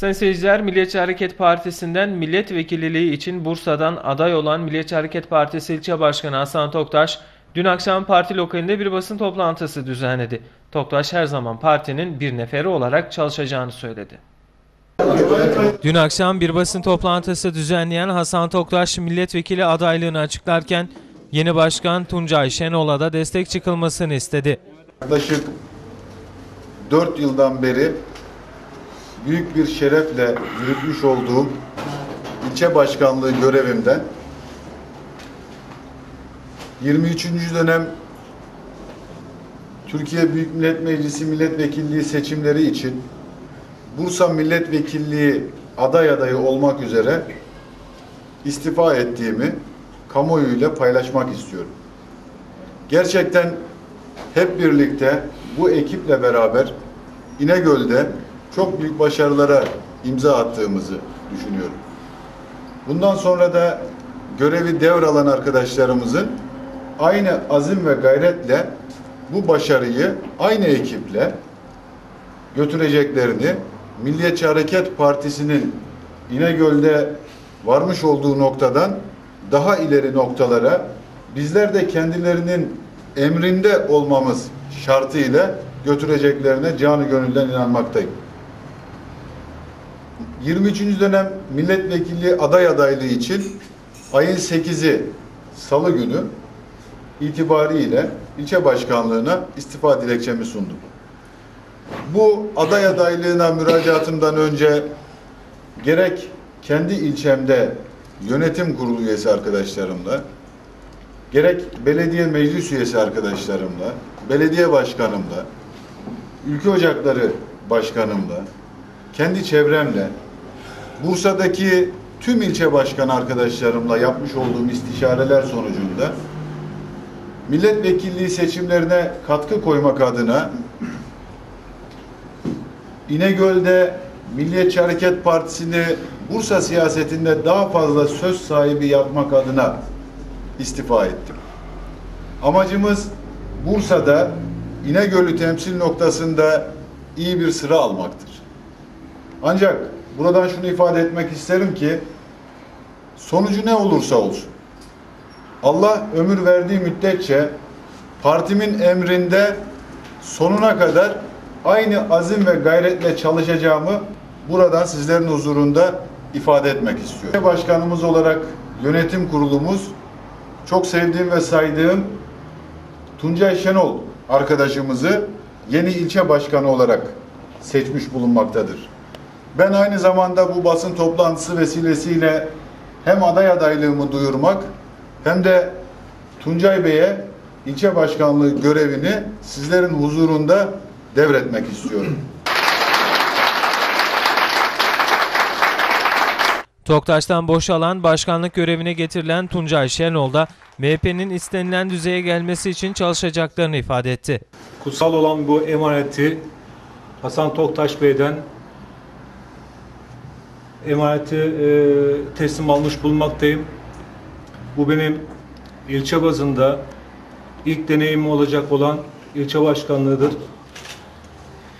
Sayın seyirciler, Milliyetçi Hareket Partisi'nden milletvekilliği için Bursa'dan aday olan Milliyetçi Hareket Partisi İlçe Başkanı Hasan Toktaş, dün akşam parti lokalinde bir basın toplantısı düzenledi. Toktaş her zaman partinin bir neferi olarak çalışacağını söyledi. Dün akşam bir basın toplantısı düzenleyen Hasan Toktaş milletvekili adaylığını açıklarken yeni başkan Tuncay Şenol'a da destek çıkılmasını istedi. Yaklaşık 4 yıldan beri büyük bir şerefle yürütmüş olduğum ilçe başkanlığı görevimden 23. dönem Türkiye Büyük Millet Meclisi milletvekilliği seçimleri için Bursa milletvekilliği aday adayı olmak üzere istifa ettiğimi kamuoyuyla paylaşmak istiyorum. Gerçekten hep birlikte bu ekiple beraber İnegöl'de çok büyük başarılara imza attığımızı düşünüyorum. Bundan sonra da görevi devralan arkadaşlarımızın aynı azim ve gayretle bu başarıyı aynı ekiple götüreceklerini Milliyetçi Hareket Partisi'nin İnegöl'de varmış olduğu noktadan daha ileri noktalara bizler de kendilerinin emrinde olmamız şartıyla götüreceklerine canı gönülden inanmaktayım. 23. dönem milletvekilliği aday adaylığı için ayın 8'i Salı günü itibariyle ilçe başkanlığına istifa dilekçemi sundum. Bu aday adaylığına müracaatımdan önce gerek kendi ilçemde yönetim kurulu üyesi arkadaşlarımla, gerek belediye meclis üyesi arkadaşlarımla, belediye başkanımla, ülke ocakları başkanımla, kendi çevremle, Bursa'daki tüm ilçe başkan arkadaşlarımla yapmış olduğum istişareler sonucunda milletvekilliği seçimlerine katkı koymak adına İnegöl'de Milliyetçi Hareket Partisi'ni Bursa siyasetinde daha fazla söz sahibi yapmak adına istifa ettim. Amacımız Bursa'da İnegöl'ü temsil noktasında iyi bir sıra almaktır. Ancak buradan şunu ifade etmek isterim ki sonucu ne olursa olsun Allah ömür verdiği müddetçe partimin emrinde sonuna kadar aynı azim ve gayretle çalışacağımı buradan sizlerin huzurunda ifade etmek istiyorum. Başkanımız olarak yönetim kurulumuz çok sevdiğim ve saydığım Tuncay Şenol arkadaşımızı yeni ilçe başkanı olarak seçmiş bulunmaktadır. Ben aynı zamanda bu basın toplantısı vesilesiyle hem aday adaylığımı duyurmak hem de Tuncay Bey'e ilçe başkanlığı görevini sizlerin huzurunda devretmek istiyorum. Toktaş'tan boşalan başkanlık görevine getirilen Tuncay Şenol da MHP'nin istenilen düzeye gelmesi için çalışacaklarını ifade etti. Kutsal olan bu emaneti Hasan Toktaş Bey'den emaneti e, teslim almış bulunmaktayım. Bu benim ilçe bazında ilk deneyimim olacak olan ilçe başkanlığıdır.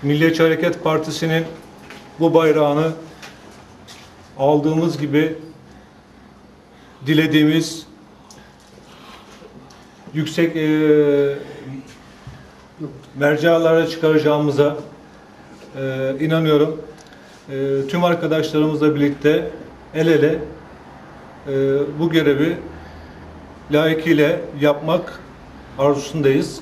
Milliyetçi Hareket Partisi'nin bu bayrağını aldığımız gibi dilediğimiz yüksek e, mercalara çıkaracağımıza e, inanıyorum. E, tüm arkadaşlarımızla birlikte el ele e, bu görevi layıkıyla yapmak arzusundayız.